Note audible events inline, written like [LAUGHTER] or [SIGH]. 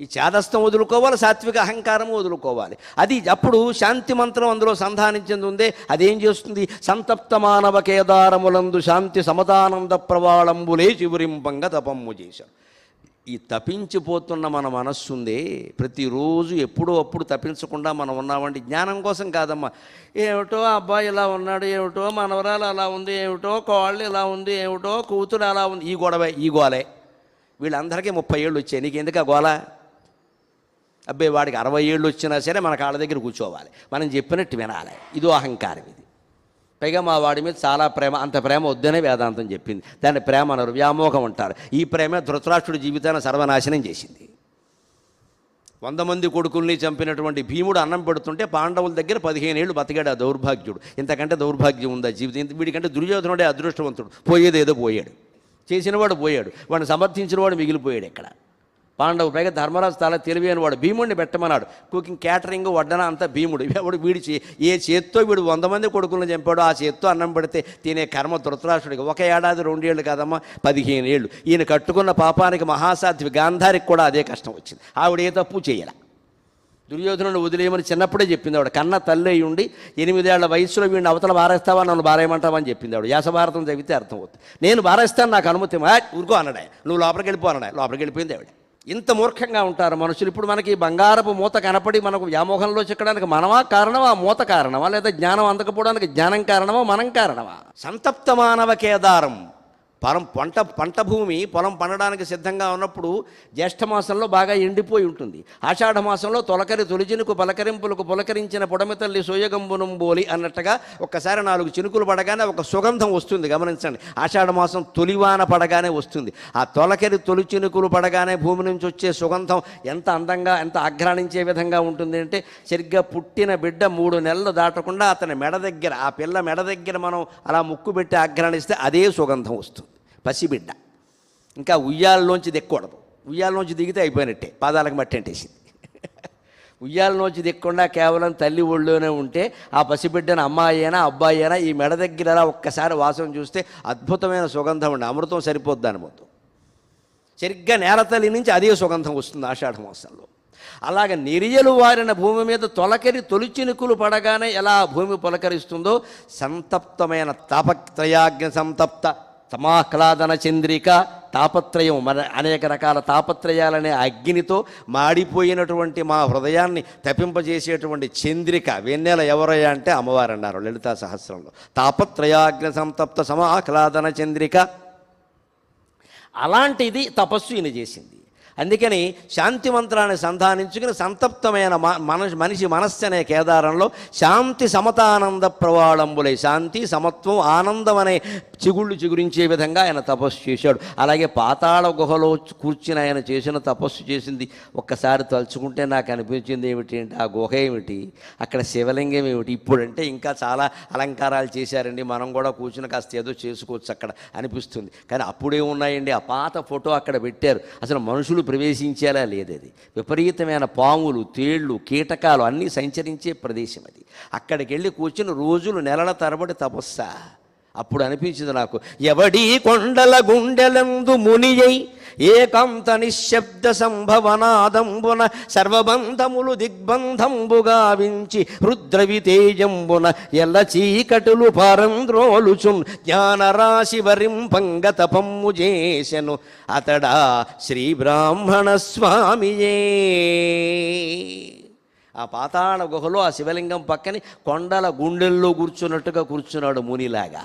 ఈ చేదస్థం వదులుకోవాలి సాత్విక అహంకారం వదులుకోవాలి. అది అప్పుడు శాంతి మంత్రం అందులో సంధానించింది ఉందే అదేం చేస్తుంది? సంతప్త మానవ కేదారములందు శాంతి సమతానంద ప్రవాళంబులే చివురింపంగ తపమ్ము చేశారు ఈ తపించిపోతున్న మన మనస్సు ఉందే ప్రతిరోజు ఎప్పుడో అప్పుడు తప్పించకుండా మనం ఉన్నామండి జ్ఞానం కోసం కాదమ్మా. ఏమిటో అబ్బాయి ఇలా ఉన్నాడు ఏమిటో మనవరాలు అలా ఉంది ఏమిటో కోళ్ళు ఇలా ఉంది ఏమిటో కూతురు అలా ఉంది. ఈ గొడవ ఈ గోలే. వీళ్ళందరికీ ముప్పై ఏళ్ళు వచ్చాయి. నీకు ఎందుకు ఆ గోలా? అబ్బాయి వాడికి అరవై ఏళ్ళు వచ్చినా సరే మన కాళ్ళ దగ్గర కూర్చోవాలి. మనం చెప్పినట్టు వినాలి. ఇదో అహంకారం ఇది. పైగా మా వాడి మీద చాలా ప్రేమ అంత ప్రేమ వద్దనే వేదాంతం చెప్పింది. దాన్ని ప్రేమ అనరు వ్యామోహం అంటారు. ఈ ప్రేమ ధృతరాష్ట్రుడి జీవితాన్ని సర్వనాశనం చేసింది. వంద మంది కొడుకుల్ని చంపినటువంటి భీముడు అన్నం పెడుతుంటే పాండవుల దగ్గర పదిహేను ఏళ్ళు బతికాడు ఆ దౌర్భాగ్యుడు. ఇంతకంటే దౌర్భాగ్యం ఉందా జీవితం. ఇంత వీడికంటే దుర్యోధనుడే అదృష్టవంతుడు. పోయేది ఏదో పోయాడు. చేసినవాడు పోయాడు. వాడిని సమర్థించిన వాడు మిగిలిపోయాడు ఇక్కడ పాండవు పైగా ధర్మరాజు చాలా తెలివైన వాడు. భీముడిని పెట్టమన్నాడు. కుకింగ్ క్యాటరింగ్ వడ్డన అంతా భీముడు. ఎవడు వీడి ఏ చేత్తో వీడు వంద మంది కొడుకులను చంపాడు ఆ చేత్తో అన్నం పెడితే తినే కర్మ ధృతరాష్ట్రుడికి. ఒక ఏడాది రెండేళ్ళు కాదమ్మా పదిహేను ఏళ్ళు. ఈయన కట్టుకున్న పాపానికి మహాసాధ్వి గాంధారికి కూడా అదే కష్టం వచ్చింది. ఆవిడ ఏ తప్పు చేయాల. దుర్యోధనుడు వదిలేయమని చిన్నప్పుడే చెప్పింది ఆవిడ. కన్న తల్లి అయి ఉండి ఎనిమిదేళ్ళ వయసులో వీడిని అవతల బారేస్తావా నన్ను బారేయమంటావని చెప్పింది ఆవిడ. యాసభారతం చదివితే అర్థమవుతుంది. నేను బారేస్తాను నాకు అనుమతి "ఆ, ఊరుకో అన్నాడే నువ్వు లోపలికి వెళ్ళిపో అన్నాడే లోపలికి వెళ్ళిపోయింది ఆవిడ. ఇంత మూర్ఖంగా ఉంటారు మనుషులు. ఇప్పుడు మనకి బంగారపు మూత కనపడి మనకు వ్యామోహంలో చిక్కడానికి మనమా కారణమా? ఆ మూత కారణమా? లేదా జ్ఞానం అందకపోవడానికి జ్ఞానం కారణమా? మనం కారణమా? సంతప్త మానవ కేదారం. పొలం పంట పంట భూమి పొలం పండడానికి సిద్ధంగా ఉన్నప్పుడు జ్యేష్ఠ మాసంలో బాగా ఎండిపోయి ఉంటుంది. ఆషాఢ మాసంలో తొలకరి తొలిజినుకు పలకరింపులకు పులకరించిన పొడమి తల్లి సోయగంబునం బోలి అన్నట్టుగా ఒక్కసారి నాలుగు చినుకులు పడగానే ఒక సుగంధం వస్తుంది గమనించండి. ఆషాఢ మాసం తొలివాన పడగానే వస్తుంది. ఆ తొలకరి తొలి చినుకులు పడగానే భూమి నుంచి వచ్చే సుగంధం ఎంత అందంగా ఎంత ఆగ్రాణించే విధంగా ఉంటుంది అంటే సరిగ్గా పుట్టిన బిడ్డ మూడు నెలలు దాటకుండా అతని మెడ దగ్గర ఆ పిల్ల మెడ దగ్గర మనం అలా ముక్కు పెట్టి ఆగ్రాణిస్తే అదే సుగంధం వస్తుంది. పసిబిడ్డ. ఇంకా ఉయ్యాలలోంచి దిక్కకూడదు ఉయ్యాలలోంచి దిగితే అయిపోయినట్టే. పాదాలకు మట్టి అంటేసింది. [LAUGHS] ఉయ్యాలలోంచి దిక్కకుండా కేవలం తల్లి ఒళ్ళోనే ఉంటే ఆ పసిబిడ్డను అమ్మాయి అయినా అబ్బాయి అయినా ఈ మెడ దగ్గర ఒక్కసారి వాసన చూస్తే అద్భుతమైన సుగంధం ఉండి. అమృతం సరిపోద్ది అని మొత్తం సరిగ్గా నేలతల్లి నుంచి అదే సుగంధం వస్తుంది ఆషాఢ మాసంలో. అలాగ నిరియలు వారిన భూమి మీద తొలకరి తొలిచినుకులు పడగానే ఎలా భూమి పులకరిస్తుందో సంతప్తమైన తాపత్రయాజ్ఞ సంతప్త తమాహ్లాదన చంద్రిక తాపత్రయం. మన అనేక రకాల తాపత్రయాలనే అగ్నితో మాడిపోయినటువంటి మా హృదయాన్ని తప్పింపజేసేటువంటి చంద్రిక. వెన్నెల ఎవరయ్యా అంటే అమ్మవారు అన్నారు లలితా సహస్రంలో. తాపత్రయాగ్ని సంతప్త సమాహ్లాదన చంద్రిక. అలాంటిది తపస్సు ఈయన చేసింది. అందుకని శాంతి మంత్రాన్ని సంధానించుకుని సంతప్తమైన మ- మన మనిషి మనస్సు అనే కేదారంలో శాంతి సమతానంద ప్రవాళంబులై శాంతి సమత్వం ఆనందం అనే చిగుళ్ళు చిగురించే విధంగా ఆయన తపస్సు చేశాడు. అలాగే పాతాళ గుహలో కూర్చుని ఆయన చేసిన తపస్సు చేసింది. ఒక్కసారి తలుచుకుంటే నాకు అనిపించింది ఏమిటి అంటే ఆ గుహ ఏమిటి? అక్కడ శివలింగం ఏమిటి? ఇప్పుడంటే ఇంకా చాలా అలంకారాలు చేశారండి. మనం కూడా కూర్చుని కాస్త ఏదో చేసుకోవచ్చు అక్కడ అనిపిస్తుంది. కానీ అప్పుడే ఉన్నాయండి ఆ పాత ఫోటో అక్కడ పెట్టారు. అసలు మనుషులు ప్రవేశించేలా? లేదు అది విపరీతమైన పాములు తేళ్ళు కీటకాలు అన్నీ సంచరించే ప్రదేశం అది. అక్కడికి వెళ్ళి కూర్చుని రోజులు నెలల తరబడి తపస్సా? అప్పుడు అనిపించింది నాకు. ఎవడి కొండల గుండెలందు మునియై ఏకాంత నిశ్శబ్ద సంభవనాదంబున సర్వబంధములు దిగ్బంధంబుగా వించి రుద్రవితేజంబున ఎల్ల చీకటులు పారంద్రోలుచున్ జ్ఞానరాశి వరింపంగ తపమ్ము చేసెను. అతడా శ్రీ బ్రాహ్మణ స్వామియే. ఆ పాతాళ గుహలో ఆ శివలింగం పక్కని కొండల గుండెల్లో కూర్చున్నట్టుగా కూర్చున్నాడు మునిలాగా.